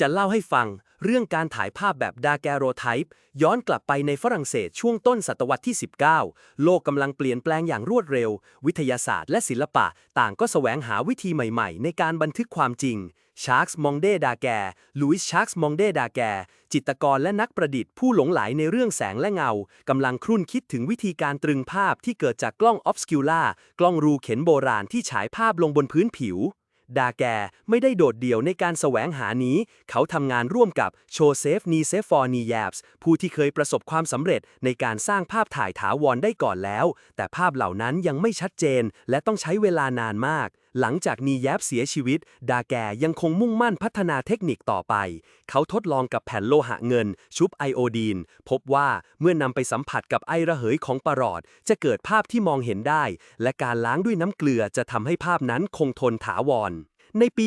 จะเล่าให้ฟังเรื่องการถ่ายภาพแบบดาแกโรไทป์ย้อนกลับไปในฝรั่งเศสช่วงต้นศตวรรษที่ 19 โลกกำลังเปลี่ยนแปลงอย่างรวดเร็ว วิทยาศาสตร์และศิลปะ ต่างก็แสวงหาวิธีใหม่ๆ ในการบันทึกความจริง ชาร์กส์มองเดดาแกลุยส์ชาร์กส์มองเดดาแกจิตกรและนักประดิษฐ์ผู้หลงไหลในเรื่องแสงและเงากำลังครุ่นคิดถึงวิธีการตรึงภาพที่เกิดจากกล้องออฟสคิวล่ากล้องรูเข็นโบราณที่ฉายภาพลงบนพื้นผิว ดาแกไม่ได้โดดเดี่ยวในการแสวงหานี้ เขาทำงานร่วมกับโชเซฟนีเซฟอร์นีแยบส์ผู้ที่เคยประสบความสำเร็จในการสร้างภาพถ่ายถาวรได้ก่อนแล้ว แต่ภาพเหล่านั้นยังไม่ชัดเจน และต้องใช้เวลานานมาก หลังจากนีแยบเสียชีวิต ดาแกยังคงมุ่งมั่นพัฒนาเทคนิคต่อไป เขาทดลองกับแผ่นโลหะเงิน ชุบไอโอดีน พบว่าเมื่อนำไปสัมผัสกับไอระเหยของปรอด จะเกิดภาพที่มองเห็นได้ และการล้างด้วยน้ำเกลือจะทำให้ภาพนั้นคงทนถาวร ในปี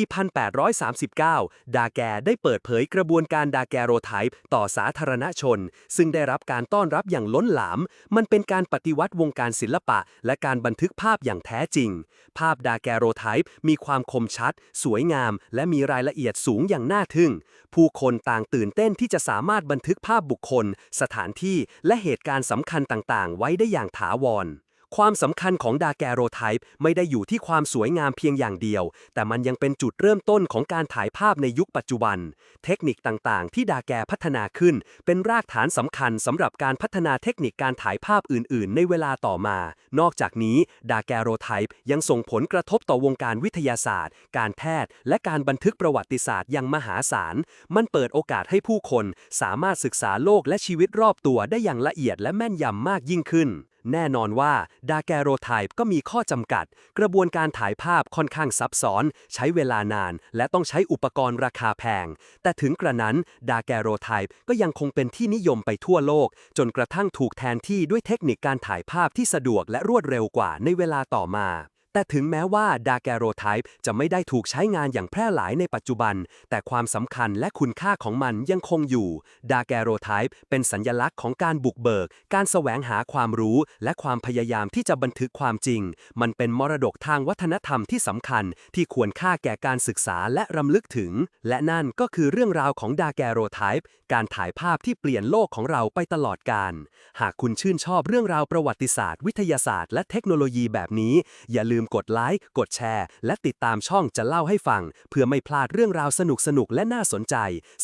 1839 ดาแกได้เปิดเผยกระบวนการดาแกโรไทป์ต่อสาธารณชน ซึ่งได้รับการต้อนรับอย่างล้นหลาม มันเป็นการปฏิวัติวงการศิลปะ และการบันทึกภาพอย่างแท้จริง ภาพดาแกโรไทป์มีความคมชัด สวยงาม และมีรายละเอียดสูงอย่างน่าทึ่ง ผู้คนต่างตื่นเต้นที่จะสามารถบันทึกภาพบุคคล สถานที่ และเหตุการณ์สำคัญต่างๆ ไว้ได้อย่างถาวร ความสำคัญของดาแกโรไทป์ไม่ได้อยู่ที่ความสวยงามเพียงอย่างเดียว แต่มันยังเป็นจุดเริ่มต้นของการถ่ายภาพในยุคปัจจุบัน เทคนิคต่างๆ ที่ดาแกพัฒนาขึ้น เป็นรากฐานสำคัญสำหรับการพัฒนาเทคนิคการถ่ายภาพอื่น ๆ ในเวลาต่อมา นอกจากนี้ดาแกโรไทป์ยังส่งผลกระทบต่อวงการวิทยาศาสตร์ การแพทย์ และการบันทึกประวัติศาสตร์อย่างมหาศาล มันเปิดโอกาสให้ผู้คนสามารถศึกษาโลกและชีวิตรอบตัวได้อย่างละเอียดและแม่นยำมากยิ่งขึ้น แน่นอนว่าดาแกโรไทป์ก็มีข้อจำกัด กระบวนการถ่ายภาพค่อนข้างซับซ้อน ใช้เวลานาน และต้องใช้อุปกรณ์ราคาแพง แต่ถึงกระนั้นดาแกโรไทป์ก็ยังคงเป็นที่นิยมไปทั่วโลก จนกระทั่งถูกแทนที่ด้วยเทคนิคการถ่ายภาพที่สะดวกและรวดเร็วกว่าในเวลาต่อมา แต่ถึงแม้ว่าดาแกโรไทป์จะไม่ได้ถูกใช้งานอย่างแพร่หลายในปัจจุบัน แต่ความสำคัญและคุณค่าของมันยังคงอยู่ ดาแกโรไทป์เป็นสัญญลักษณ์ของการบุกเบิก การแสวงหาความรู้ และความพยายามที่จะบันทึกความจริง มันเป็นมรดกทางวัฒนธรรมที่สำคัญ ที่ควรค่าแก่การศึกษาและรำลึกถึง และนั่นก็คือเรื่องราวของดาแกโรไทป์การถ่ายภาพที่เปลี่ยนโลกของเราไปตลอดกาลหากคุณชื่นชอบเรื่องราวประวัติศาสตร์ วิทยาศาสตร์ และเทคโนโลยีแบบนี้ อย่าลืมมกดไลค์ กดแชร์ และติดตามช่องจะเล่าให้ฟัง เพื่อไม่พลาดเรื่องราวสนุกๆ และน่าสนใจ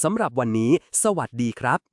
สำหรับวันนี้ สวัสดีครับ